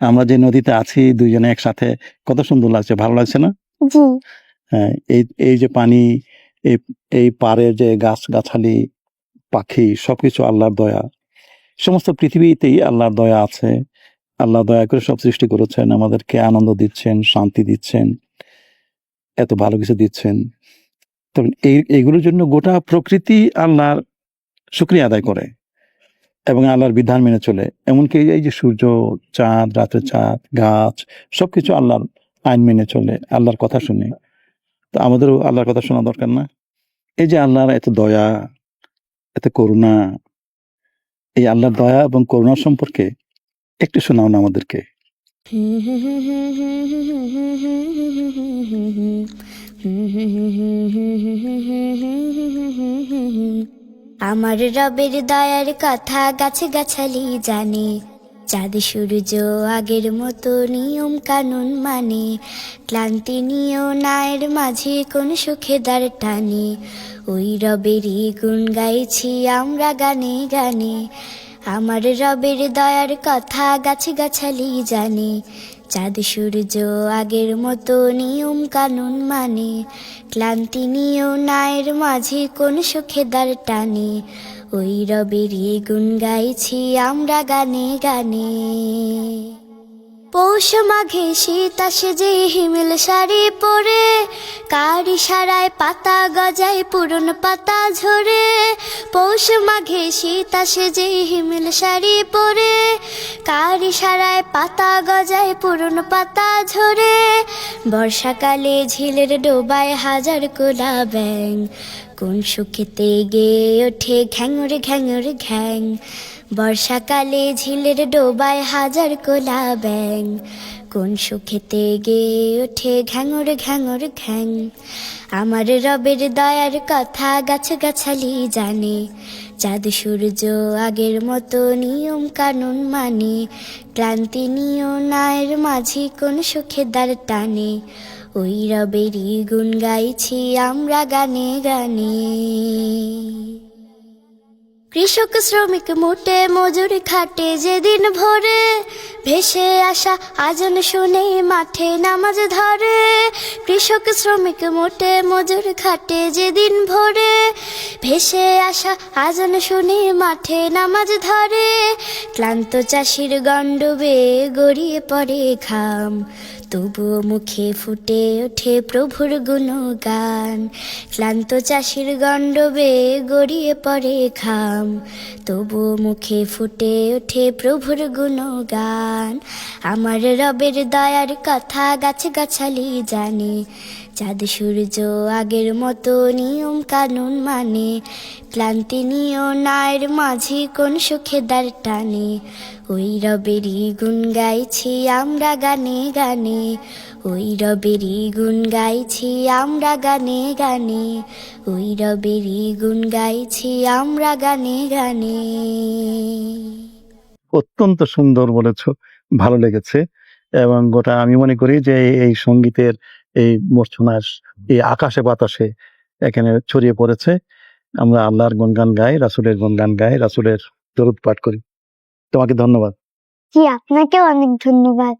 আমরা যে নদীতে আছি দুইজনে একসাথে কত সুন্দর লাগছে ভালো লাগছে না? জি। হ্যাঁ এই এই যে পানি এই এই পাড়ের যে গাছ গাছালি পাখি সবকিছু আল্লাহর দয়া। সমস্ত পৃথিবীতেই আল্লাহর দয়া আছে। আল্লাহ দয়া করে সব সৃষ্টি করেছেন আমাদেরকে আনন্দ দিচ্ছেন শান্তি দিচ্ছেন এত ভালো কিছু দিচ্ছেন। তবে এই এগুলোর জন্য গোটা প্রকৃতি আল্লাহর শুক্রিয়া আদায় করে। এবং আল্লাহর বিধান মেনে চলে। এমনকি এই যে সূর্য, চাঁদ, রাতের চাঁদ, গাছ, সবকিছু আল্লাহর আইন মেনে চলে, আল্লাহর কথা শুনে। তো আমাদেরও আল্লাহর কথা শোনা দরকার না? এই যে আল্লাহর এত দয়া, এত করুণা, এই আল্লাহর দয়া এবং করুণা সম্পর্কে একটু শোনাও না আমাদেরকে। আমার রবের দয়ার কথা গাছে গাছালি জানে। চাঁদ, সূর্য, আগের মতো নিয়ম কানুন মানে। ক্লান্তি নিয়েও নায়ের মাঝে কোন সুখে দাঁড় টানে। ওই রবেরই গুণ গাইছি আমরা গানে গানে। আমার রবের দয়ার কথা গাছে গাছালি জানে। চাঁদ সূর্য আগের মতো নিয়ম কানুন মানে ক্লান্তি নিয়েও নায়ের মাঝে কোন সুখে দাঁড় টানে। ওই রবেরই গুণ গাইছি আমরা গানে গানে। পৌষ মাঘে শীত আসে যে হিমেল শাড়ি পরে, কারি সারায় পাতা গজায় পুরন পাতা ঝরে। পৌষ মাঘে শীত আসে যে হিমেল শাড়ি পরে, কারি সারায় পাতা গজায় পুরন পাতা ঝরে। বর্ষাকালে ঝিলের ডোবায় হাজার কোলা ব্যাং কোন সুখেতে গে ওঠে ঘ্যাঙর ঘ্যাঙর ঘ্যাং। বর্ষাকালে ঝিলের ডোবায় হাজার কোলা ব্যাং। কোন সুখেতে গে ওঠে ঘ্যাঙর ঘ্যাঙর ঘ্যাং। আমার রবের দয়ার কথা গাছ গাছালি জানে। চাঁদ সূর্য আগের মতো নিয়ম কানুন মানে। ক্লান্তি নিয় নায়ের মাঝি কোন সুখে দাঁড় টানে। ওই রবেরই গুণ গাইছি আমরা গানে গানে। কৃষক শ্রমিক মোটে মজুর খাটে যেদিন ভোরে, ভেসে আসা আজন শুনে মাঠে নামাজ ধরে। কৃষক শ্রমিক মোটে মজুর খাটে যেদিন ভোরে, ভেসে আসা আজন শুনে মাঠে নামাজ ধরে। ক্লান্ত চাষির গণ্ডবে গড়িয়ে পড়ে খাম তবুও মুখে ফুটে ওঠে প্রভুর গুণগান। ক্লান্ত চাষির গণ্ডবে গড়িয়ে পড়ে খাম তবুও মুখে ফুটে ওঠে প্রভুর গুণগান। আমার রবের দয়ার কথা গাছ গাছালি জানে। চাঁদ সূর্য আগের মতো নিয়ম কানুন মানে ক্লান্তি নিয় নায়ের মাঝি কোন সুখে দাঁড় টানে। ওই রবেরই গুণ গাইছি আমরা গানে গানে, ওই রবেরই গুণ গাইছি আমরা গানে গানে, ওই রবেরই গুণ গাইছি আমরা গানে গানে। অত্যন্ত সুন্দর বলেছ, ভালো লেগেছে এবং গোটা আমি মনে করি যে এই সঙ্গীতের এই মূর্ছনাস এই আকাশে বাতাসে এখানে ছড়িয়ে পড়েছে। আমরা আল্লাহর গুণগান গাই, রাসুলের গুণগান গাই, রাসুলের দরুদ পাঠ করি। তোমাকে ধন্যবাদ। জি, আপনাকেও অনেক ধন্যবাদ।